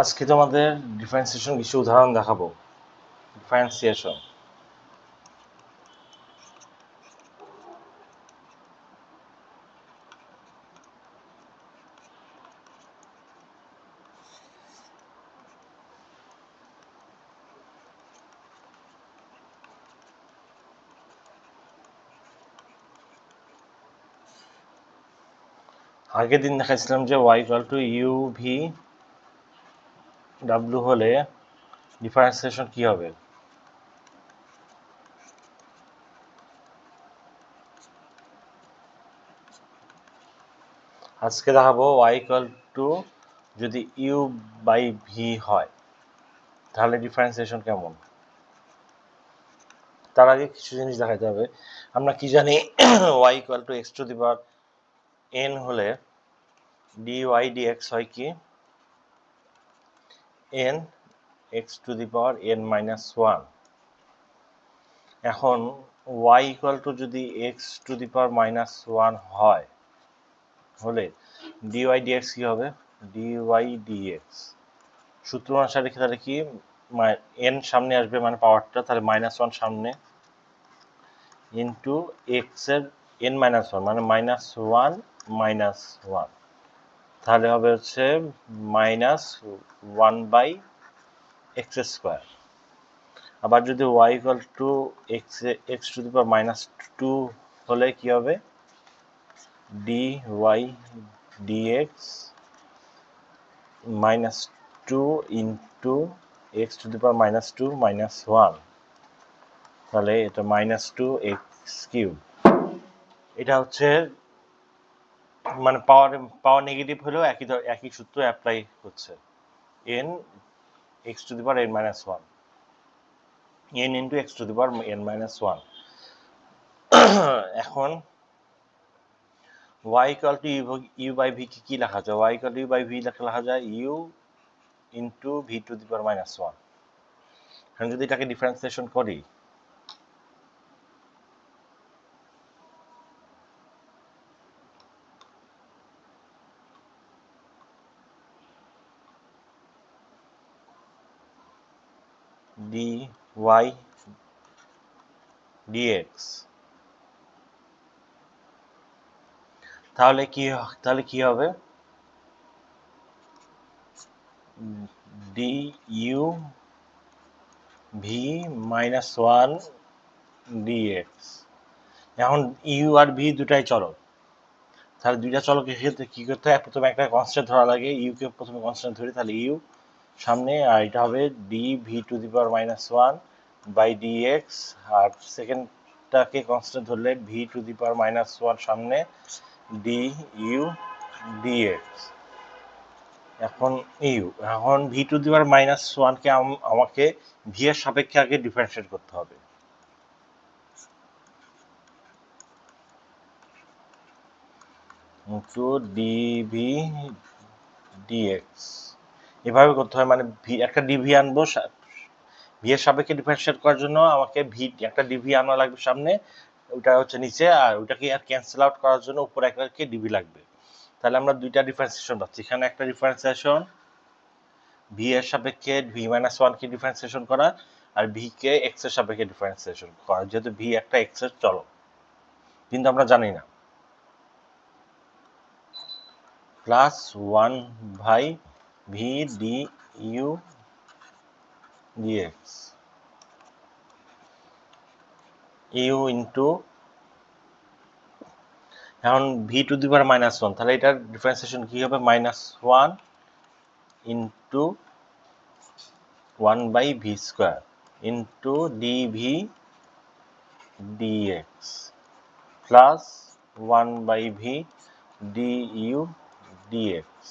আজকে তোমাদের ডিফারেন্সিয়েশন কিছু উদাহরণ দেখাবো। ডিফারেন্সিয়েশন আগের দিন দেখাইছিলাম যে ওয়াই টু ইউ ভি ডাব্লু হলে ডিফারেন্সিয়েশন কি হবে? আজকে দেখাবো ওয়াই টু যদি ইউ বাই ভি হয়, তাহলে ডিফারেন্সিয়েশন কেমন? তার আগে কিছু জিনিস দেখাতে হবে। আমরা কি জানি y equal to x to the power n হলে ডি ওয়াই ডি এক্স হয় কি? N x to the power n minus one. এখন ওয়াই ইকুয়াল টু যদি x to the power minus one হয় হলে ডি এক্স কী হবে? D x সূত্র অনুসারে তাহলে কি? এন সামনে আসবে মানে পাওয়ারটা, তাহলে মাইনাস ওয়ান সামনে ইন্টু এক্সের এন মাইনাস ওয়ান মানে মাইনাস ওয়ান মাইনাস ওয়ান। তাহলে হবে হচ্ছে minus one by x square. আবার যদি y equal to x x to the power minus two হলে কি হবে? D y d x minus two into x to the power minus two minus one. তাহলে এটা মাইনাস টু এক্স কিউব। এটা হচ্ছে মানে পাওয়ার পাওয়ার নেগেটিভ হলেও একই একই সূত্র অ্যাপ্লাই হচ্ছে। N x to the power n minus one n into x to the power n minus one এখন, y equal to u by v কি কি লেখা যায়? y equal to u by v লেখা লেখা যায় u into v to the power minus one এখন যদি এটাকে ডিফারেন্সিয়েশন করি ওয়াই ডিএক্স তাহলে কি তাহলে কি হবে? U v minus one d x এখন ইউ আর ভি দুটাই চলক। তাহলে দুইটা চলকের ক্ষেত্রে কি করতে হয়? প্রথমে একটা কনস্ট্যান্ট ধরা লাগে ইউকে প্রথমে কনস্ট্যান্ট ধরি, তাহলে ইউ সামনে, আর এটা হবে d v to the power minus one by d x আর সেকেন্ডটাকে কনস্ট্যান্ট ধরলে v to the power minus one সামনে ডি ইউ ডি এক্স এখন ইউ এখন v to the power minus ওয়ানকে আমাকে ভি এর সাপেক্ষে আগে ডিফারেন্সিয়েট করতে হবে। ইন্টু ডিভি ডিএক্স এভাবে করতে হয় মানে ভি, একটা ডিভি আনব ভি এর সাপেক্ষে ডিফারেন্সিয়েট করার জন্য আমাকে ভি, একটা ডিভি আনা লাগবে সামনে ওটা হচ্ছে নিচে, আর ওটাকে আর ক্যান্সেল আউট করার জন্য উপরে একটা ডিভি লাগবে। তাহলে আমরা দুইটা ডিফারেন্সিয়েশন পাচ্ছি। এখানে একটা ডিফারেন্সিয়েশন ভি এর সাপেক্ষে ভি মাইনাস ওয়ানকে ডিফারেন্সিয়েশন করা, আর ভি কে এক্সের সাপেক্ষে ডিফারেন্সিয়েশন করা, যেহেতু ভি একটা এক্সের চলক। কিন্তু আমরা জানি না। Plus one by v d u d x u into এখন v to the power minus one তাহলে এটার ডিফারেন্সিয়েশন কি হবে? Minus one into one by v square into d v d x plus one by v d u d x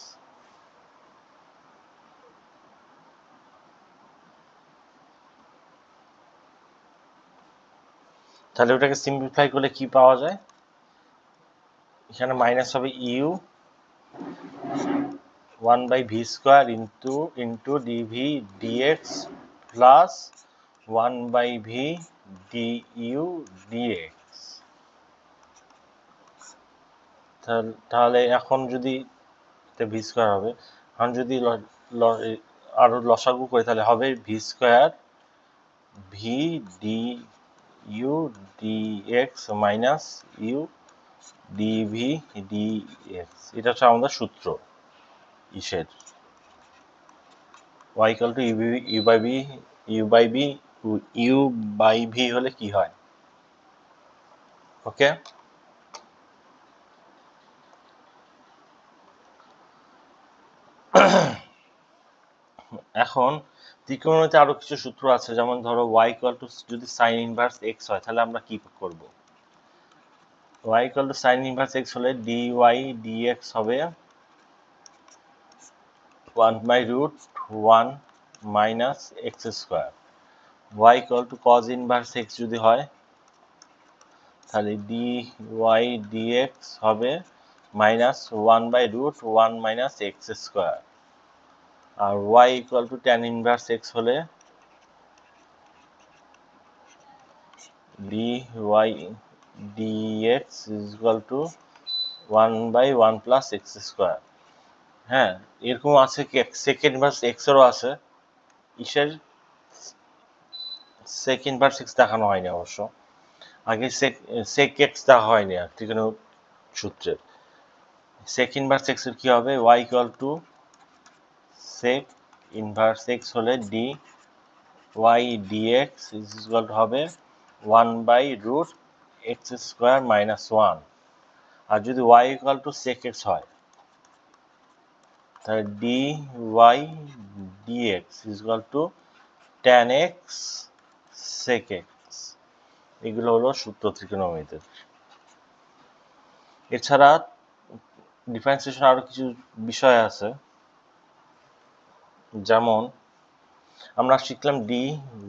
তাহলে ওটাকে simplify করলে কি পাওয়া যায়? এখানে মাইনাস হবে u one by v square into into d v d x plus one by v d u d x তাহলে এখন যদি ভি স্কোয়ার হবে, এখন যদি আরও লসাগু করি, তাহলে হবে v square v d u d x minus u d v d x এটা হচ্ছে আমাদের সূত্র ইসের। y equal to u u by b u by b u by v হলে কি হয়? ওকে এখন ত্রিকোণমিতিতে আরও কিছু সূত্র আছে, যেমন ধরো y ইকুয়াল টু যদি সাইন ইনভার্স x হয়, তাহলে আমরা কি করব? y equal to sine inverse x হলে dy dx হবে 1 by root 1 minus x square y equal to cos inverse x যদি হয়, তাহলে dy dx হবে minus 1 by root 1 minus x square R y equal to tan inverse x হলে dy dx is equal to 1 by 1 plus x square হ্যাঁ এরকম আছে second x এরও আছে। ইসের সেক ইনভার্স x দেখানো হয়নি অবশ্য। আগে সেক x দেখা হয়নি আর ঠিক সূত্রের। সেক ইনভার্স x এর কি হবে? y equal to sec inverse x হলে d y d x equal হবে one by root x square minus one আর যদি y equal to sec x হয়, তাহলে d y d x equal to tan x sec x এগুলো হলো সূত্র ত্রিকোণমিতির এছাড়া differentiation আরও কিছু বিষয় আছে। যেমন আমরা শিখলাম ডি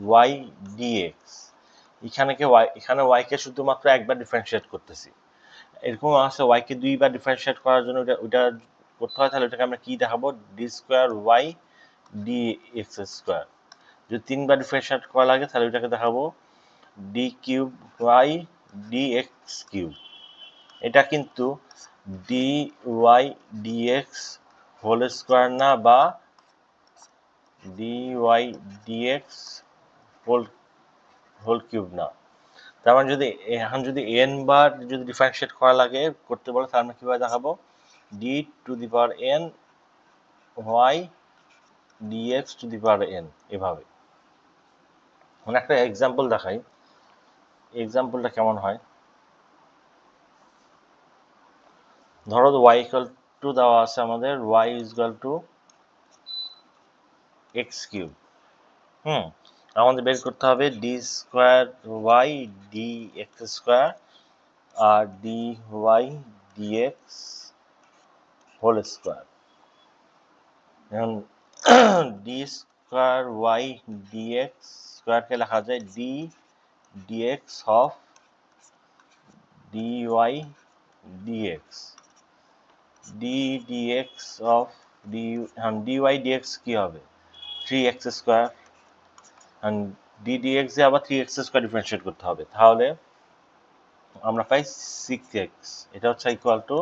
ওয়াই ডিএক্স এখানে কে ওয়াই এখানে ওয়াইকে শুধুমাত্র একবার ডিফারেন্সিয়েট করতেছি। এরকম আছে ওয়াইকে দুইবার ডিফারেন্সিয়েট করার জন্য ওটা ওইটা করতে হয়, তাহলে ওটাকে আমরা কি দেখাবো? D square y d x square যদি তিনবার ডিফারেন্সিয়েট করা লাগে, তাহলে ওইটাকে দেখাবো। D cube y d x cube এটা কিন্তু d y d x whole square না বা dy dx whole whole cube না। তার মানে যদি এখন যদি এন বার যদি ডিফারেন্সিয়েট করা লাগে, করতে বলে, তাহলে আমরা কীভাবে দেখাবো? D to the power n y d x to the power n এভাবে। মানে একটা এক্সাম্পল দেখাই। এক্সাম্পলটা কেমন হয়? ধরো ওয়াই ইকুয়াল টু দেওয়া আছে আমাদের y is equal to x cube. হুম, আমাদের বের করতে হবে d square y d x square আর d y d x whole square এখন d square y d x স্কোয়ারকে লেখা যায় d d x of d y d x d d x of d d y d x কি হবে? Three x square d d x দিয়ে আবার three x square differentiate করতে হবে। তাহলে আমরা পাই সিক্স এক্স এটা হচ্ছে equal to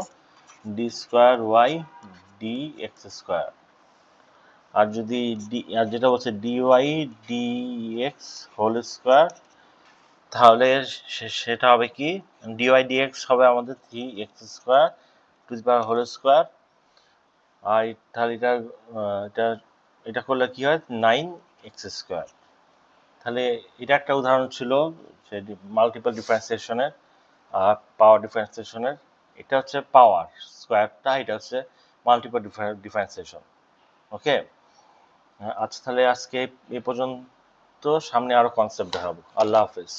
d square y d x square আর যদি ডি আর যেটা বলছে d y d x whole square তাহলে সেটা হবে কি? ডি ওয়াই ডি এক্স হবে আমাদের three x square to the power whole square আর তাহলে এটা এটা এটা করলে কি হয়? নাইন এক্স স্কোয়ার তাহলে এটা একটা উদাহরণ ছিল যে মাল্টিপল ডিফারেন্সিয়েশনের পাওয়ার ডিফারেন্সিয়েশনের এটা হচ্ছে পাওয়ার স্কোয়ারটা এটা হচ্ছে মাল্টিপল ডিফারেন্সিয়েশন ওকে আচ্ছা তাহলে আজকে এ পর্যন্ত সামনে আরও কনসেপ্ট দেখাবো। আল্লাহ হাফিজ।